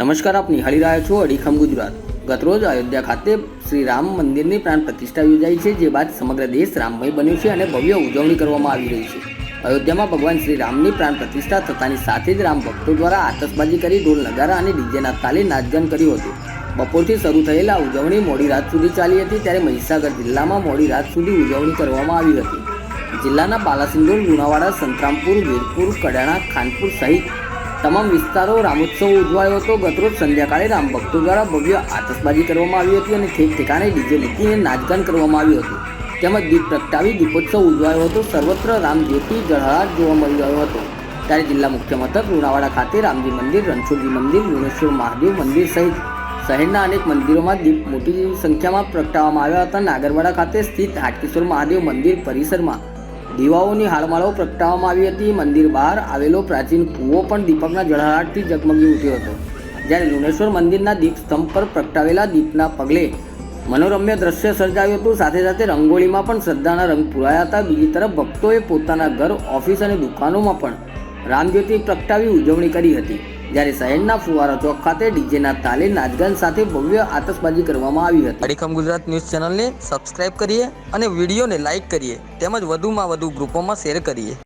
નમસ્કાર, આપ નિહાળી રહ્યા છો અડીખમ ગુજરાત. ગતરોજ અયોધ્યા ખાતે શ્રી રામ મંદિરની પ્રાણ પ્રતિષ્ઠા યોજાઈ છે, જે બાદ સમગ્ર દેશ રામમય બન્યો છે અને ભવ્ય ઉજવણી કરવામાં આવી રહી છે. અયોધ્યામાં ભગવાન શ્રી રામની પ્રાણ પ્રતિષ્ઠા થતાની સાથે જ રામ ભક્તો દ્વારા આતશબાજી કરી ઢોલ, નગારા અને ડીજેના તાલે નાચગાન કર્યું હતું. બપોરથી શરૂ થયેલા ઉજવણી મોડી રાત સુધી ચાલી હતી, ત્યારે મહીસાગર જિલ્લામાં મોડી રાત સુધી ઉજવણી કરવામાં આવી હતી. જિલ્લાના બાલાસિંદોર, લુણાવાડા, સંતરામપુર, વીરપુર, કડાણા, ખાનપુર સહિત તમામ વિસ્તારો રામોત્સવ ઉજવાયો હતો. ગતરોજ સંધ્યાકાળે રામ ભક્તો દ્વારા ભવ્ય આતશબાજી કરવામાં આવી હતી અને ઠેક ઠેકાણે ડીજે મૂકીને નાચગાન કરવામાં આવ્યું હતું. તેમજ દીપ પ્રગટાવી દીપોત્સવ ઉજવાયો હતો. સર્વત્ર રામ જળહળાટ જોવા મળી રહ્યો હતો. ત્યારે જિલ્લા મુખ્ય મથક લુણાવાડા ખાતે રામજી મંદિર, રણછોડજી મંદિર લુણેશ્વર મહાદેવ મંદિર સહિત શહેરના અનેક મંદિરોમાં દીપ મોટી સંખ્યામાં પ્રગટાવવામાં આવ્યા હતા. નાગરવાડા ખાતે સ્થિત હાટકેશ્વર મહાદેવ મંદિર પરિસરમાં દીવાઓની હાલમાળાઓ પ્રગટાવવામાં આવી હતી. મંદિર બહાર આવેલો પ્રાચીન કૂવો પણ દીપકના જળહળાટથી ઝગમગી ઉઠ્યો હતો. જ્યારે લુણેશ્વર મંદિરના દીપસ્તંભ પર પ્રગટાવેલા દીપના પગલે મનોરમ્ય દ્રશ્ય સર્જાયું હતું. સાથે સાથે રંગોળીમાં પણ શ્રદ્ધાના રંગ પુરાયા હતા. બીજી તરફ ભક્તોએ પોતાના ઘર, ઓફિસ અને દુકાનોમાં પણ રામજ્યોતિ પ્રગટાવી ઉજવણી કરી હતી. જ્યારે શહેરના ફુવારા ચોક ખાતે ડીજેના તાલે નાચગાન સાથે ભવ્ય આતશબાજી કરવામાં આવી હતી. અડીખમ ગુજરાત ન્યૂઝ ચેનલને સબસ્ક્રાઇબ કરીએ અને વિડીયોને લાઇક કરીએ. તેમજ વધુમાં વધુ ગ્રુપોમાં શેર કરીએ.